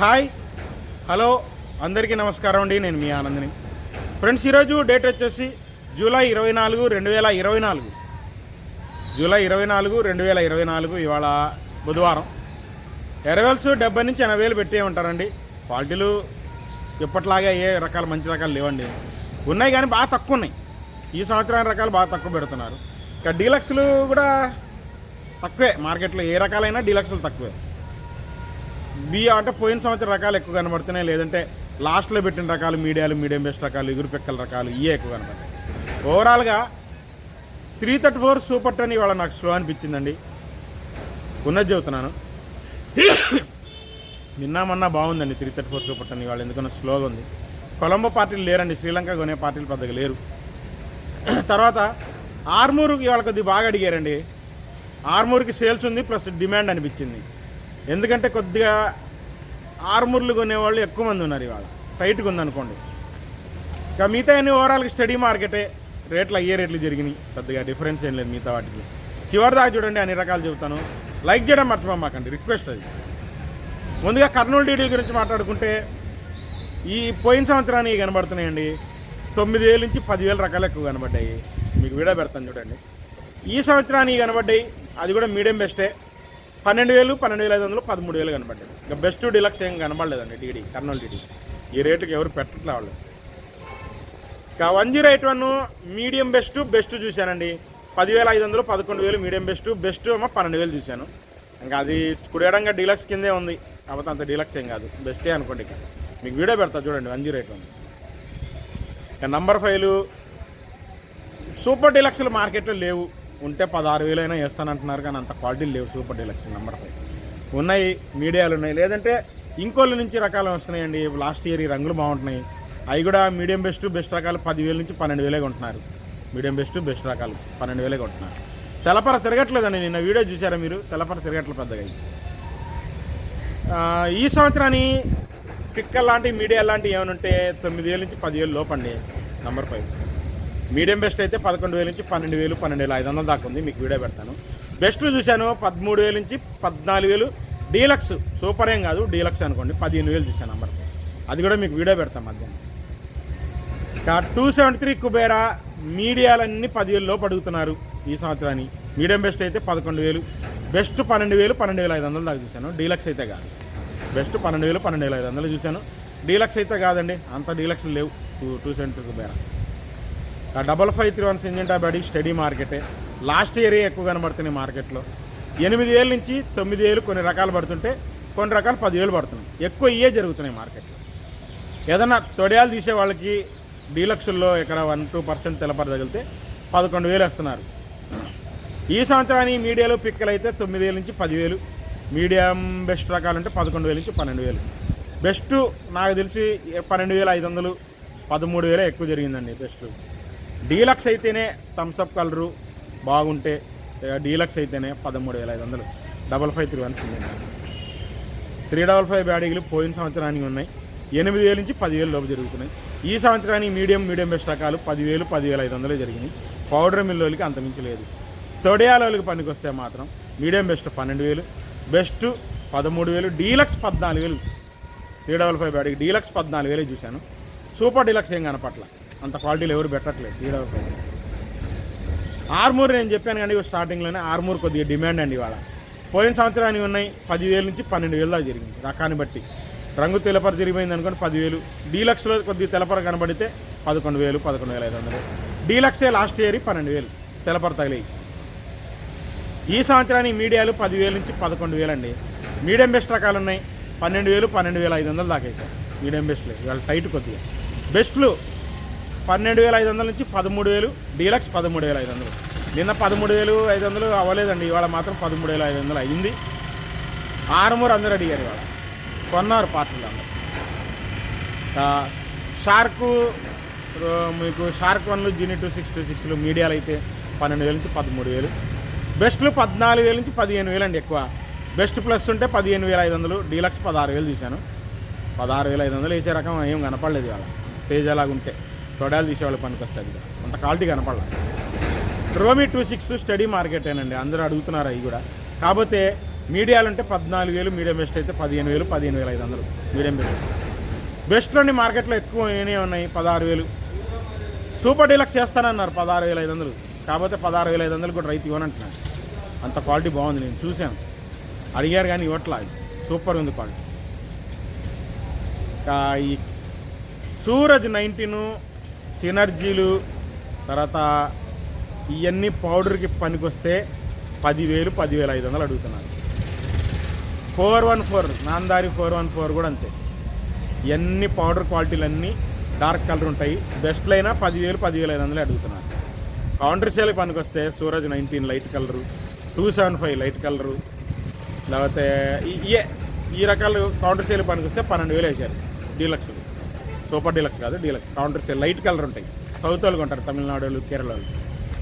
Hi. Hello. అందరికీ నమస్కారం అండి. నేను మీ ఆనందిని. ఫ్రెండ్స్ ఈరోజు డేట్ వచ్చేసి జూలై ఇరవై నాలుగు రెండు వేల ఇరవై నాలుగు. జూలై ఇరవై నాలుగు రెండు వేల ఇరవై నాలుగు ఇవాళ బుధవారం. ఎరవెల్స్ డెబ్బై నుంచి ఎనభై వేలు పెట్టే ఉంటారండి. క్వాలిటీలు ఎప్పట్లాగా ఏ రకాలు మంచి రకాలు లేవండి. ఉన్నాయి కానీ బాగా తక్కువ ఉన్నాయి. ఈ సంవత్సరం రకాలు బాగా తక్కువ పెడుతున్నారు. ఇక డీలక్స్లు కూడా తక్కువే. మార్కెట్లో ఏ రకాలైనా డీలక్స్లు తక్కువే. బియ్య అంటే పోయిన సంవత్సరం రకాలు ఎక్కువ కనబడుతున్నాయి. లేదంటే లాస్ట్లో పెట్టిన రకాలు మీడియాలు మీడియం బెస్ట్ రకాలు ఎగురు పెక్కల రకాలు ఇవే ఎక్కువ కనబడతాయి ఓవరాల్గా three thirty four super ten ఇవాళ నాకు స్లో అనిపించిందండి. ఉన్నది చెబుతున్నాను. నిన్నామన్నా బాగుందండి three thirty four super ten ఇవాళ ఎందుకన్నా స్లోగా ఉంది. కొలంబో పార్టీలు లేరండి. శ్రీలంక కొనే పార్టీలు పెద్దగా లేరు. తర్వాత ఆర్మూరుకి ఇవాళ కొద్దిగా బాగా అడిగారండి. ఆర్మూర్కి సేల్స్ ఉంది ప్లస్ డిమాండ్ అనిపించింది. ఎందుకంటే కొద్దిగా ఆర్మూర్లు కొనేవాళ్ళు ఎక్కువ మంది ఉన్నారు ఇవాళ. టైట్గా ఉందనుకోండి. ఇక మిగతా అన్ని ఓవరాల్కి స్టడీ మార్కెటే రేట్లు అయ్యే రేట్లు జరిగినాయి. పెద్దగా డిఫరెన్స్ ఏం లేదు మిగతా వాటికి. చివరి దాకా చూడండి అన్ని రకాలు చెబుతాను. లైక్ చేయడం మర్చిపోమాకండి రిక్వెస్ట్ అది. ముందుగా కర్నూలు డీడీల గురించి మాట్లాడుకుంటే ఈ పోయిన సంవత్సరానికి కనబడుతున్నాయండి. తొమ్మిది వేల నుంచి పదివేల రకాలు ఎక్కువ కనబడ్డాయి. మీకు వీడియో పెడతాను చూడండి. ఈ సంవత్సరానికి కనబడ్డాయి. అది కూడా మీడియం బెస్టే. పన్నెండు వేలు పన్నెండు వేల ఐదు వందలు పదమూడు వేలు కనబడ్డాయి. ఇంకా బెస్ట్ డిలక్స్ ఏం కనబడలేదండి టీడీ కర్నూలు టీడీ. ఈ రేటుకి ఎవరు పెట్టట్లే వాళ్ళు ఇంకా one zero eight one medium best best చూశానండి. పదివేల ఐదు వందలు పదకొండు వేలు మీడియం బెస్ట్ బెస్ట్ ఏమో పన్నెండు వేలు చూశాను. ఇంకా అది కుడేడంగా డీలక్స్ కిందే ఉంది. కాకపోతే అంత డీలక్స్ ఏం కాదు. బెస్టే అనుకోండి ఇక. మీకు వీడియో పెడతా చూడండి వన్ జీరో ఎయిట్ వన్. ఇక నంబర్ ఫైవ్లు సూపర్ డీలక్స్లు మార్కెట్లో లేవు. ఉంటే పదహారు వేలైనా వేస్తానంటున్నారు కానీ అంత క్వాలిటీ లేవు సూపర్ డీలక్స్ నెంబర్ ఫైవ్ ఉన్నాయి మీడియాలు ఉన్నాయి. లేదంటే ఇంకోళ్ళ నుంచి రకాలు వస్తున్నాయండి. లాస్ట్ ఇయర్ ఈ రంగులు బాగుంటున్నాయి. అవి కూడా మీడియం బెస్ట్ బెస్ట్ రకాలు పదివేల నుంచి పన్నెండు వేలే కొంటున్నారు. మీడియం బెస్ట్ బెస్ట్ రకాలు పన్నెండు వేలే కొంటున్నారు. తెలపర తిరగట్లేదండి. నిన్న వీడియో చూసారా మీరు? తెలపర తిరగట్లేదు పెద్దగా ఈ సంవత్సరాన్ని పిక్కల్ లాంటి మీడియా లాంటివి ఏమైనా ఉంటే తొమ్మిది వేల నుంచి పదివేలు లోపండి నంబర్ ఫైవ్ మీడియం బెస్ట్ అయితే పదకొండు వేల నుంచి పన్నెండు వేలు పన్నెండు వేల ఐదు వందల దాకా ఉంది. మీకు వీడియో పెడతాను. బెస్ట్లు చూశాను పదమూడు వేల నుంచి పద్నాలుగు వేలు. డీలక్స్ సూపర్ ఏం కాదు డీలక్స్ అనుకోండి పదిహేను వేలు చూశాను నంబర్. అది కూడా మీకు వీడియో పెడతాం మధ్యాహ్నం. ఇక టూ సెవెంటీ త్రీ కుబేరా మీడియాలన్నీ పదివేలలో పడుగుతున్నారు అడుగుతున్నారు ఈ సంవత్సరాన్ని మీడియం బెస్ట్ అయితే పదకొండు వేలు. బెస్ట్ పన్నెండు వేలు పన్నెండు వేల ఐదు వందలు దాకా చూశాను. డీలక్స్ అయితే కాదు. బెస్ట్ పన్నెండు వేలు పన్నెండు వేల ఐదు వందలు చూశాను. డీలక్స్ అయితే కాదండి అంత డీలక్స్ లేవు. Two two seventy three Kubera. Double five three one Syngenta బడి స్టడీ మార్కెటే. లాస్ట్ ఇయర్ ఎక్కువ కనబడుతున్నాయి మార్కెట్లో. ఎనిమిది ఏళ్ళ నుంచి తొమ్మిది ఏళ్ళు కొన్ని రకాలు పడుతుంటే కొన్ని రకాలు పదివేలు పడుతున్నాయి. ఎక్కువ ఇయే జరుగుతున్నాయి మార్కెట్లో. ఏదన్నా తొడియాలు తీసే వాళ్ళకి డీలక్స్ల్లో ఇక్కడ వన్ టూ పర్సెంట్ తెలపర తగిలితే పదకొండు వేలు వేస్తున్నారు. ఈ సంవత్సరానికి మీడియాలో పిక్కలు అయితే తొమ్మిది వేల నుంచి పదివేలు మీడియం బెస్ట్ రకాలు అంటే పదకొండు వేల నుంచి పన్నెండు వేలు. బెస్ట్ నాకు తెలిసి పన్నెండు వేల ఐదు వందలు పదమూడు వేలే ఎక్కువ జరిగిందండి బెస్ట్. డీలక్స్ అయితేనే థమ్స్అప్ కలరు బాగుంటే డీలక్స్ అయితేనే పదమూడు వేల ఐదు వందలు. Double five three one three double five బ్యాడీలు పోయిన సంవత్సరానికి ఉన్నాయి. ఎనిమిది వేల నుంచి పదివేలు లోపు జరుగుతున్నాయి. ఈ సంవత్సరానికి మీడియం మీడియం బెస్ట్ రకాలు పదివేలు పదివేల ఐదు వందలు జరిగినాయి. పౌడర్ మిల్లోలకి అంత మించి లేదు. తొడియాలోకి పనికి వస్తే మాత్రం మీడియం బెస్ట్ పన్నెండు వేలు బెస్ట్ పదమూడు వేలు డీలక్స్ పద్నాలుగు వేలు. త్రీ డబల్ ఫైవ్ బ్యాడీకి డీలక్స్ పద్నాలుగు వేలు చూశాను. సూపర్ డీలక్స్ ఏం కనపట్ల. అంత క్వాలిటీలు ఎవరు పెట్టట్లేదు త్రీ ఆర్మూర్ నేను చెప్పాను కానీ స్టార్టింగ్లోనే ఆర్మూర్ కొద్దిగా డిమాండ్ అండి ఇవాళ. పోయిన సంవత్సరానికి ఉన్నాయి పదివేల నుంచి పన్నెండు వేలు దాకా జరిగింది రకాన్ని బట్టి. రంగు తెలపర జరిగిపోయింది అనుకోండి పదివేలు. డీలక్స్లో కొద్దిగా తెలపర కనబడితే పదకొండు వేలు పదకొండు వేల ఐదు వందలు. డీలక్సే లాస్ట్ ఇయర్ పన్నెండు వేలు తెలపర తగిలి ఈ సంవత్సరానికి మీడియాలు పదివేల నుంచి పదకొండు వేలు అండి. మీడియం బెస్ట్ రకాలు ఉన్నాయి పన్నెండు వేలు పన్నెండు వేల ఐదు వందలు దాకా అయితే మీడియం బెస్ట్లు ఇవాళ టైట్ కొద్దిగా. బెస్ట్లు పన్నెండు వేల ఐదు వందల నుంచి పదమూడు వేలు డీలక్స్ పదమూడు వేల ఐదు వందలు. నిన్న పదమూడు వేలు ఐదు వందలు అవ్వలేదండి ఇవాళ మాత్రం పదమూడు వేల ఐదు వందలు అయింది. ఆరుమూరు అందరూ అడిగారు ఇవాళ. కొన్నారు పార్టీలు అందరూ. షార్కు మీకు షార్క్ వన్లు జీనీ టూ సిక్స్ టూ సిక్స్లు మీడియాలు అయితే పన్నెండు వేల నుంచి పదమూడు వేలు. బెస్ట్లు పద్నాలుగు వేల నుంచి పదిహేను వేలు అండి ఎక్కువ. బెస్ట్ ప్లస్ ఉంటే పదిహేను వేల ఐదు వందలు డీలక్స్ పదహారు వేలు తీశాను. పదహారు వేల ఐదు వందలు వేసే రకం ఏం కనపడలేదు ఇవాళ. తేజలాగుంటే. ఉంటే తొడాలు తీసేవాళ్ళు పనికి వస్తుంది అంత క్వాలిటీ కనపడలేదు రోమీ టూ సిక్స్ స్టడీ మార్కెటేనండి. అందరూ అడుగుతున్నారు అవి కూడా. కాకపోతే మీడియాలు అంటే పద్నాలుగు వేలు మీడియం బెస్ట్ అయితే పదిహేను వేలు పదిహేను వేల ఐదు వందలు మీడియం బెస్ట్. బెస్ట్లోని మార్కెట్లో ఎక్కువ ఏనే ఉన్నాయి? పదహారు వేలు. సూపర్ డీలక్స్ చేస్తానన్నారు పదహారు వేల ఐదు వందలు. కాకపోతే పదహారు వేల ఐదు వందలు కూడా రైతు ఇవ్వనంటున్నాను అంత క్వాలిటీ బాగుంది నేను చూశాను. అడిగారు కానీ ఇవ్వట్లా. సూపర్ ఉంది క్వాలిటీ. ఈ సూరజ్ నైన్టీను సినర్జీలు తర్వాత ఇవన్నీ పౌడర్కి పనికొస్తే పదివేలు పదివేల ఐదు వందలు అడుగుతున్నారు. Four one four నాందారి four one four కూడా అంతే. ఇవన్నీ పౌడర్ క్వాలిటీలు అన్నీ డార్క్ కలర్ ఉంటాయి. బెస్ట్లు అయినా పదివేలు పదివేల ఐదు వందలు అడుగుతున్నారు. కౌంటర్ సేల్కి పనికొస్తే Suraj nineteen light colour two seven five light colour లేకపోతే ఈ- ఇయే ఈ రకాలు కౌంటర్ సేల్ పనికొస్తే పన్నెండు వేలు వేశారు డీలక్స్లు. సూపర్ డీలక్స్ కాదు డీలక్స్. కౌంటర్స్ లైట్ కలర్ ఉంటాయి. సౌత్ వాళ్ళు కొంటారు తమిళనాడు వాళ్ళు కేరళ వాళ్ళు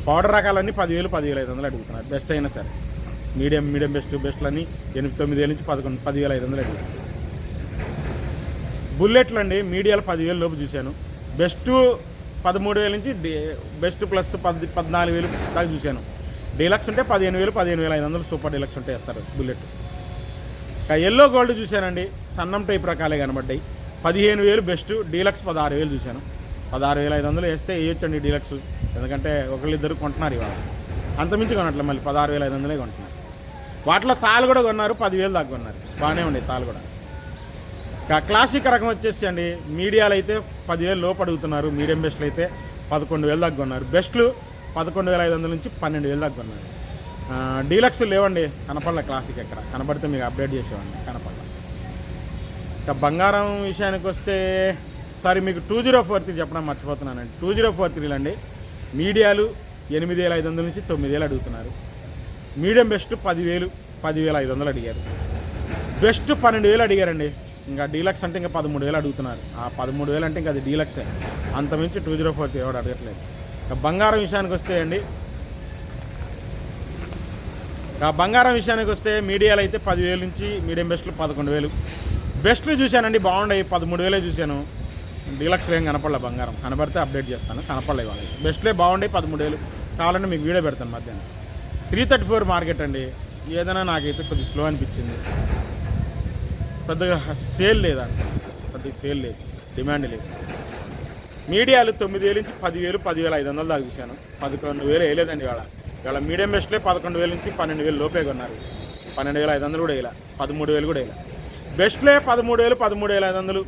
పౌడర్ రకాలన్నీ పదివేలు పదివేల ఐదు వందలు అడుగుతున్నారు. బెస్ట్ అయినా సరే. మీడియం మీడియం బెస్ట్ బెస్ట్లు అని ఎనిమిది తొమ్మిది వేల నుంచి పదకొండు పదివేల ఐదు వందలు అడుగుతున్నారు బుల్లెట్లు అండి మీడియాలో పదివేలు లోపు చూశాను. బెస్ట్ పదమూడు వేల నుంచి బెస్ట్ ప్లస్ పది పద్నాలుగు వేలు దాకా చూశాను. డీలక్స్ ఉంటే పదిహేను వేలు పదిహేను వేల ఐదు వందలు సూపర్ డీలక్స్ ఉంటే వేస్తారు బుల్లెట్ ఎల్లో గోల్డ్ చూశానండి. సన్నం టైప్ రకాలే కనబడ్డాయి. పదిహేను వేలు బెస్ట్ డీలక్స్ పదహారు వేలు చూశాను. పదహారు వేల ఐదు వందలు వేస్తే వేయొచ్చండి డీలక్స్. ఎందుకంటే ఒకళ్ళిద్దరు కొంటున్నారు ఇవాళ. అంతమించి కొనట్లే మళ్ళీ పదహారు వేల ఐదు వందలే కొంటున్నారు. వాటిలో తాలు కూడా కొన్నారు పదివేలు దాకా కొన్నారు. బాగానే ఉండే తాలు కూడా. ఇంకా క్లాసిక్ రకం వచ్చేసి అండి మీడియాలు అయితే పదివేలు లోపు అడుగుతున్నారు మీడియం బెస్ట్లు అయితే పదకొండు వేలు దాకా కొన్నారు. బెస్ట్లు పదకొండు వేల ఐదు వందల నుంచి పన్నెండు వేలు దాకా కొన్నారు. డీలక్స్ లేవండి కనపడలే క్లాసిక్ ఎక్కడ. కనపడితే మీకు అప్డేట్ చేసేవాడిని కనపడ ఇంకా బంగారం విషయానికి వస్తే సారీ మీకు టూ జీరో ఫోర్ త్రీ చెప్పడం మర్చిపోతున్నానండి. టూ జీరో ఫోర్ త్రీలు అండి మీడియాలు ఎనిమిది వేల ఐదు వందల నుంచి తొమ్మిది వేలు అడుగుతున్నారు. మీడియం బెస్ట్ పదివేలు పదివేల ఐదు వందలు అడిగారు. బెస్ట్ పన్నెండు వేలు అడిగారండి. ఇంకా డీలక్స్ అంటే ఇంకా పదమూడు వేలు అడుగుతున్నారు. ఆ పదమూడు వేలు అంటే ఇంకా అది డీలక్సే. అంతమించి టూ జీరో ఫోర్ ఎవడు అడగట్లేదు. ఇంకా బంగారం విషయానికి వస్తే అండి. ఆ బంగారం విషయానికి వస్తే మీడియాలో అయితే పదివేలు నుంచి మీడియం బెస్ట్లు పదకొండు వేలు. బెస్ట్లు చూశానండి బాగుండాయి పదమూడు వేలే చూశాను. డీలక్స్ ఏం కనపడలే బంగారం. కనపడితే అప్డేట్ చేస్తాను. కనపడలే వాళ్ళకి. బెస్ట్లే బాగుండే పదమూడు వేలు కావాలంటే మీకు వీడియో పెడతాను మధ్యాహ్నం. త్రీ థర్టీ ఫోర్ మార్కెట్ అండి. ఏదైనా నాకైతే కొద్దిగా స్లో అనిపించింది. పెద్దగా సేల్ లేదా? పెద్దగా సేల్ లేదు. డిమాండ్ లేదు. మీడియాలు తొమ్మిది వేలు నుంచి పదివేలు పదివేల ఐదు వందలు దాకా చూశాను. పదకొండు వేలు వేయలేదండి ఇవాళ. ఇవాళ మీడియం బెస్ట్లే పదకొండు వేల నుంచి పన్నెండు వేలు లోపే కొన్నారు. పన్నెండు వేల ఐదు వందలు కూడా వేయాల. పదమూడు వేలు కూడా వేయాలి. బెస్ట్లే పదమూడు వేలు పదమూడు వేల ఐదు వందలు.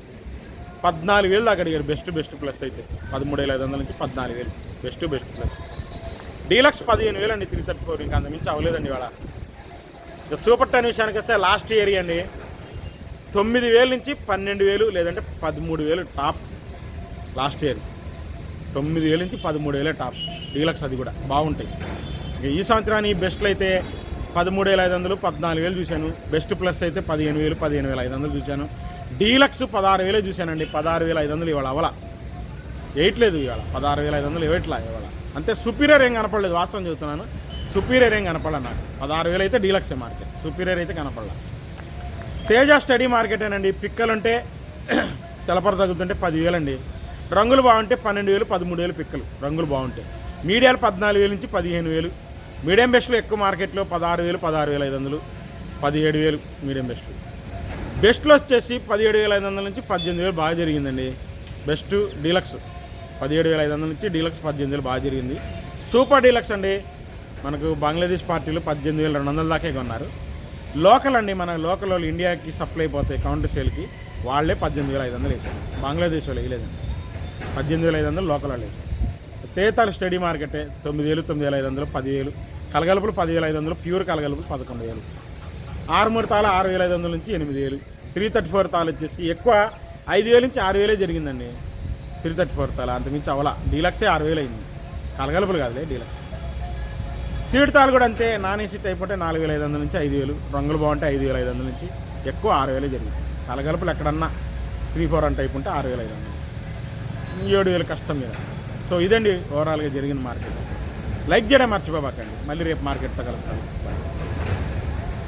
పద్నాలుగు వేలు దాకా అడిగారు. బెస్ట్ బెస్ట్ ప్లస్ అయితే. పదమూడు వేల ఐదు వందల నుంచి పద్నాలుగు వేలు బెస్ట్ బెస్ట్ ప్లస్. డీలక్స్ పదిహేను వేలు అండి త్రీ థర్టీ ఫోర్. ఇంకా అంతమించి అవ్వలేదండి ఇవాళ. ఇక సూపర్ టెన్ విషయానికి వస్తే లాస్ట్ ఇయర్ అండి తొమ్మిది వేలు నుంచి పన్నెండు వేలు లేదంటే పదమూడు వేలు టాప్ లాస్ట్ ఇయర్. తొమ్మిది వేలు నుంచి పదమూడు వేలే టాప్. డీలక్స్ అది కూడా. బాగుంటాయి. ఇక ఈ సంవత్సరానికి బెస్ట్లు అయితే పదమూడు వేల ఐదు వందలు పద్నాలుగు వేలు చూశాను. బెస్ట్ ప్లస్ అయితే పదిహేను వేలు పదిహేను వేల ఐదు వందలు చూశాను. డీలక్స్ పదహారు వేలే చూశానండి. పదహారు వేల ఐదు వందలు ఇవాళ అవల వేయట్లేదు ఇవాళ. పదహారు వేల ఐదు వందలు ఇవ్వట్లా ఇవాళ. అంటే సుపీరియర్ ఏం కనపడలేదు వాస్తవం చెబుతున్నాను. సుపీరియర్ ఏం కనపడలే నాకు. పదహారు వేలు అయితే డీలక్సే మార్కెట్. సుపీరియర్ అయితే కనపడలే. తేజ స్టడీ మార్కెటేనండి. పిక్కలుంటే తెలపర తగ్గుతుంటే పదివేలండి. రంగులు బాగుంటే పన్నెండు వేలు పదమూడు వేలు పిక్కలు. రంగులు బాగుంటాయి. మీడియాలు పద్నాలుగు వేలు నుంచి పదిహేను వేలు. మీడియం బెస్ట్లో ఎక్కువ మార్కెట్లో పదహారు వేలు పదహారు వేల ఐదు వందలు పదిహేడు వేలు మీడియం బెస్ట్ బెస్ట్లో వచ్చేసి పదిహేడు వేల ఐదు వందల నుంచి పద్దెనిమిది వేలు బాగా జరిగిందండి. బెస్ట్ డీలక్స్ పదిహేడు వేల ఐదు వందల నుంచి డీలక్స్ పద్దెనిమిది వేలు బాగా జరిగింది. సూపర్ డీలక్స్ అండి. మనకు బంగ్లాదేశ్ పార్టీలు పద్దెనిమిది వేల రెండు వందల దాకా కొన్నారు. లోకల్ అండి మన లోకల్ వాళ్ళు ఇండియాకి సప్లై అయిపోతాయి కౌంటర్ సేల్కి. వాళ్ళే పద్దెనిమిది వేల ఐదు వందలు వేసారు బంగ్లాదేశ్ వాళ్ళు వేయలేదండి. పద్దెనిమిది వేల ఐదు వందలు లోకల్ వాళ్ళు వేసారు తేతాలు స్టడీ మార్కెటే తొమ్మిది వేలు తొమ్మిది వేల ఐదు వందలు పదివేలు కలగలుపులు పదివేల ఐదు వందలు ప్యూర్ కలగలుపులు పదకొండు వేలు ఆరుమూడు తాళ ఆరు వేల ఐదు వందల నుంచి ఎనిమిది వేలు త్రీ థర్టీ ఫోర్ తాలు వచ్చేసి ఎక్కువ ఐదు వేల నుంచి ఆరు వేలే జరిగిందండి. త్రీ థర్టీ ఫోర్ తాళ అంతమించి అవలా డీలక్సే ఆరు వేలు అయింది కలగలుపులు కాదులే డీలక్స్. సీడ్ తాలు కూడా అంతే నాన్ ఏసీ టైప్ అంటే నాలుగు వేల ఐదు వందల నుంచి ఐదు వేలు రంగులు బాగుంటే ఐదు వేల ఐదు వందల నుంచి ఎక్కువ ఆరు వేలే జరిగింది. కలగలుపులు ఎక్కడన్నా త్రీ ఫోర్ వన్ టైప్ ఉంటే ఆరు వేల ఐదు వందలు. ఏడు వేలు కష్టం మీద సో ఇదండి ఓవరాల్గా జరిగిన మార్కెట్. లైక్ చేయడం మర్చిపోబాకండి. మళ్ళీ రేపు మార్కెట్తో కలుస్తాను